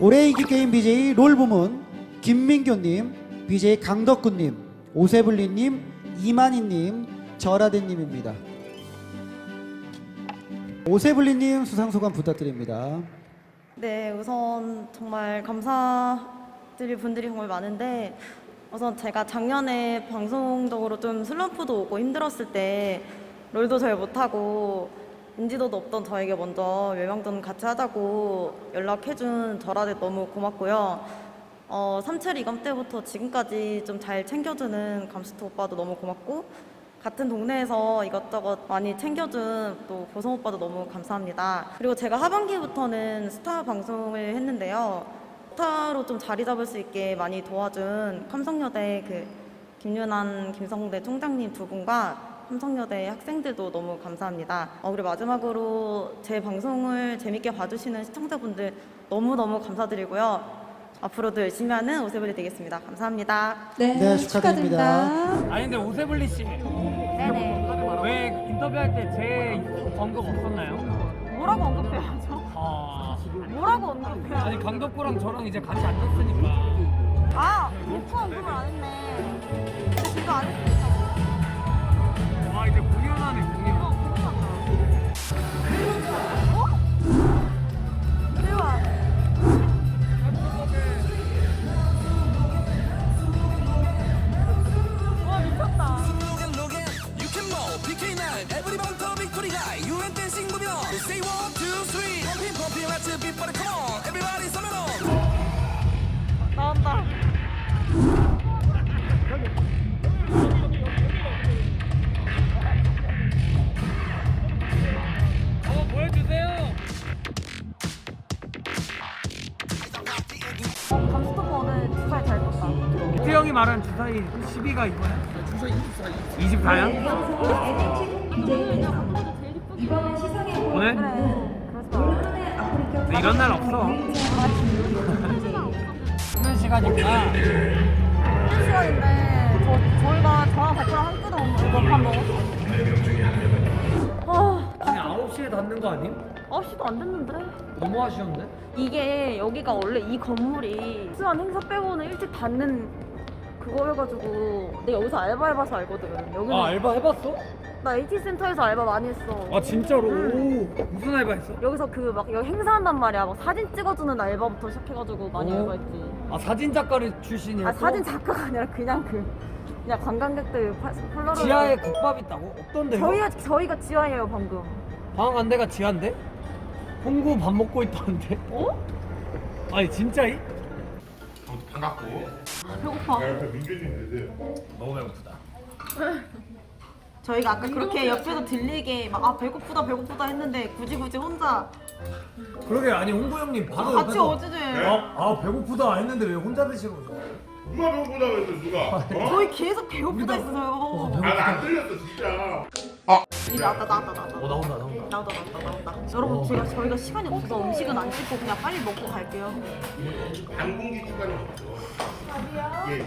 올해 인기 게임 BJ 롤 부문 김민교님, BJ 강덕구님, 오세블리님, 이만희님, 절하대님입니다. 오세블리님 수상 소감 부탁드립니다. 네, 우선 정말 감사드릴 분들이 정말 많은데 우선 제가 작년에 방송적으로 좀 슬럼프도 오고 힘들었을 때 롤도 잘 못하고 인지도도 없던 저에게 먼저 외명전 같이 하자고 연락해준 절하대 너무 고맙고요. 어, 삼철 이감 때부터 지금까지 좀 잘 챙겨주는 감스트 오빠도 너무 고맙고 같은 동네에서 이것저것 많이 챙겨준 또 보성 오빠도 너무 감사합니다. 그리고 제가 하반기부터는 스타 방송을 했는데요. 스타로 좀 자리 잡을 수 있게 많이 도와준 삼성여대 그 김윤환, 김성대 총장님 두 분과 삼성여대 학생들도 너무 감사합니다. 어, 그리고 마지막으로 제 방송을 재밌게 봐주시는 시청자분들 너무너무 감사드리고요. 앞으로도 열심히 하는 오세블리 되겠습니다. 감사합니다. 네, 네, 축하드립니다. 축하드립니다. 아니 근데 오세블리 씨 네네. 왜 인터뷰할 때 제 언급 없었나요? 뭐라고 언급해야죠? 아 뭐라고 언급해야죠? 아니 강덕구랑 저랑 이제 같이 앉았으니까 아, 오프 언급을 안 했네. 근데 지금 안 했으니까. 와 이제 공연하네 공연 형이 말한 주사위 12가 이거야? 주사위 24 24야? 오늘? 근데 이런 날 없어 쉬는 시간이구나 쉬는 시간인데, 저, 저희가 저랑 박구랑 한 끼도 못 먹고 밥 먹었어. 아, 아니 9시에 닫는 거 아님? 9시도 안 됐는데? 너무 아쉬운데? 이게 여기가 원래 이 건물이 수한 행사 빼고는 일찍 닫는 그거여가지고 내가 여기서 알바 해봐서 알거든. 여기는 아 알바 해봤어? 나 AT 센터에서 알바 많이 했어. 아 진짜로? 오, 무슨 알바 했어? 여기서 그 막 여기 행사한단 말이야. 막 사진 찍어주는 알바부터 시작해가지고 많이 오. 알바했지. 아 사진 작가를 출신이었어? 아 사진 작가가 아니라 그냥 그 그냥 관광객들 파- 폴라로이드. 지하에 국밥 있다고? 없던데요? 저희가 저희가 지하예요 방금. 방안 데가 지하인데? 홍구 밥 먹고 있다는데? 어? 아니 진짜 이? 아무튼 반갑고. 배고파. 야, 옆에 민규님 되세요 너무 배고프다. 저희가 아까 그렇게 옆에서 들리게 막 아 배고프다 배고프다 했는데 굳이 굳이 혼자. 그러게 아니 홍구 형님 바로 같이 옆에서 어제들 아, 아 배고프다 했는데 왜 혼자 드시고 오셨어요? 누가 배고프다고 했어 누가? 어? 저희 계속 배고프다 했어요. 아나안 들렸어 진짜 이제 나왔다 나왔다 나왔다. 어 나온다 나온다 나온다 나온다 나온다. 여러분 제가 저희가 시간이 없어서 음식은 안 찍고 그냥 빨리 먹고 갈게요. 반 공기 시간이 없어 예.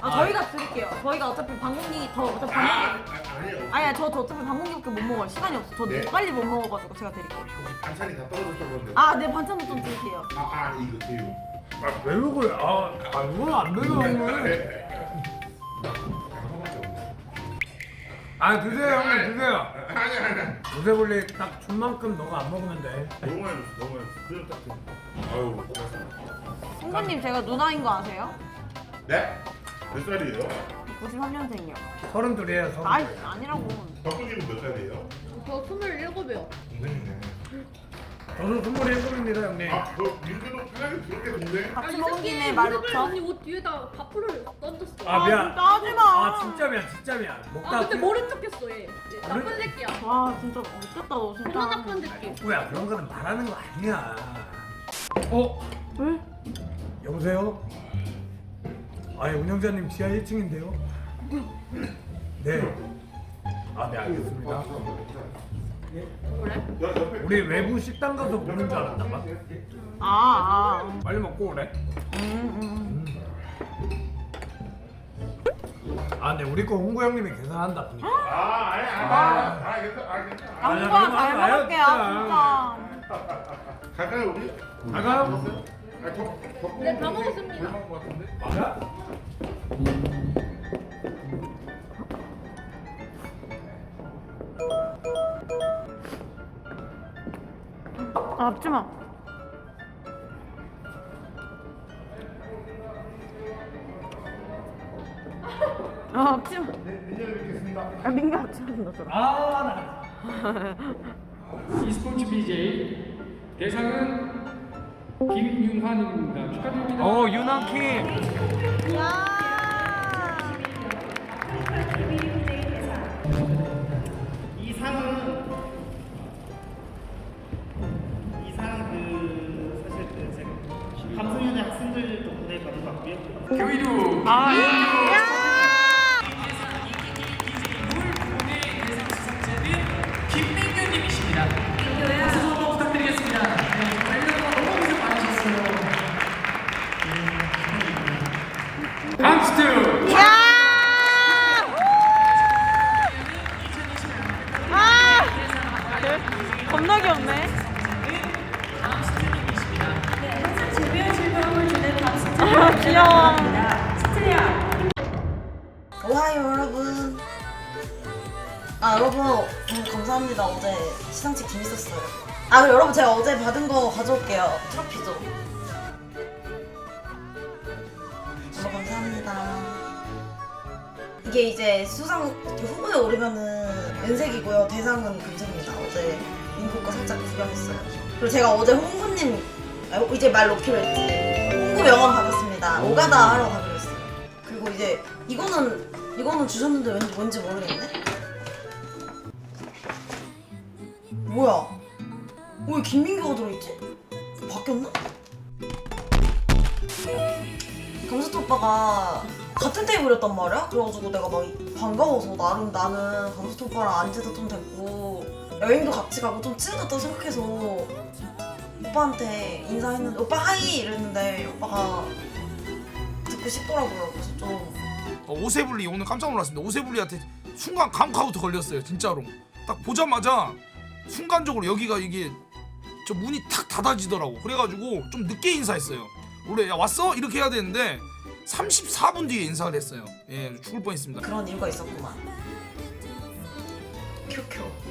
아 저희가 드릴게요. 저희가 어차피 방송이 더 어차피 방송이 아, 아니에요 아니야 저, 저 어차피 방송이밖에 못 먹어요. 시간이 없어. 저 네. 빨리 못 먹어가지고 제가 드릴게요. 반찬이 다 떨어졌어 그런데 아 네 반찬도 좀 드릴게요. 아, 아 이거 새우 아왜 그래 아, 아 이건 안 돼요 형님 아 드세요 형님 드세요 아니 아니 오세블리 딱 준만큼 너가 안 먹으면 돼 너무 많이 줬어 너무 많이 줬어 그냥 딱 아유 고맙습니다 승구님 제가 누나인 거 아세요? 네? 몇 살이에요? 93년생이요. 서른 둘이에요 서른 아니 둘 아니라고. 덕분님은 몇 살이에요? 저 27이요. 동생이네 저도 스물일곱입니다 형님 아저 민규도 편하게 부르게 동생? 같이 먹은 김에 말 놓쳐. 언니 옷 뒤에다 밥풀을 던졌어. 아 미안 진짜 하지 마. 아 진짜 미안 진짜 미안 먹다 아, 근데 머리 쫓겼어, 얘. 얘 나쁜 머리- 새끼야. 와 진짜 못됐다 너 진짜. 존나 나쁜 새끼. 뭐야 그런 거는 말하는 거 아니야 어? 왜? 여보세요? 아니 운영자님 지하 1층인데요? 네. 아, 네 알겠습니다. 우리 외부 식당 가서 보는 줄 알았나 봐. 아 아. 빨리 먹고 오래. 음, 음. 아, 네 우리 거 홍구 형님이 계산한다. 보니까. 아 아니 아니 아 괜찮아 아 괜찮아 아, 아니야, 오빠 그러면 잘 가요, 먹을게요 진짜. 진짜. 갈까요 우리? 나가요? 네, 다 먹었습니다. 맞아? 아, 앞지마. 아, 앞지마. 민규 뵙겠습니다. 아, 앞지마 줘 아, e스포츠 BJ 대상은 김윤환입니다. 축하드립니다. 어, 유나킴. 이 교이루 김민규님이십니다. 박수 한번 부탁드리겠습니다. 네, 저희가 너무 고생 많으셨어요. 다음 스트 아, 귀여워. 오하이오 여러분. 아 여러분 너무 감사합니다. 어제 시상식 재밌었어요. 아 여러분 제가 어제 받은 거 가져올게요. 트로피도. 너무 감사합니다. 이게 이제 수상 후보에 오르면은 은색이고요. 대상은 금색입니다. 어제 민국 거 살짝 구경했어요. 그리고 제가 어제 홍구님 아, 이제 말 놓기로 했지. 홍구 명함 받았 습니다. 오 가다 하러 가기로 했어요. 그리고 이제 이거는 이거는 주셨는데 왠지 뭔지 모르겠네. 뭐야? 왜 김민규가 들어있지? 바뀌었나? 감스트 오빠가 같은 테이블이었단 말이야? 그래가지고 내가 막 반가워서 나름 나는 감스트 오빠랑 안지도 좀 됐고 여행도 같이 가고 좀 친해졌다고 생각해서 오빠한테 인사했는데 오빠 하이 이랬는데 오빠가 듣고 싶더라고요. 그래서 좀 어, 오세블리 오늘 깜짝 놀랐습니다. 오세블리한테 순간 감카우트 걸렸어요. 진짜로. 딱 보자마자 순간적으로 여기가 이게 저 문이 탁 닫아지더라고. 그래가지고 좀 늦게 인사했어요. 원래 야 왔어 이렇게 해야 되는데 34분 뒤에 인사를 했어요. 예, 죽을 뻔했습니다. 그런 이유가 있었구만. 큐큐.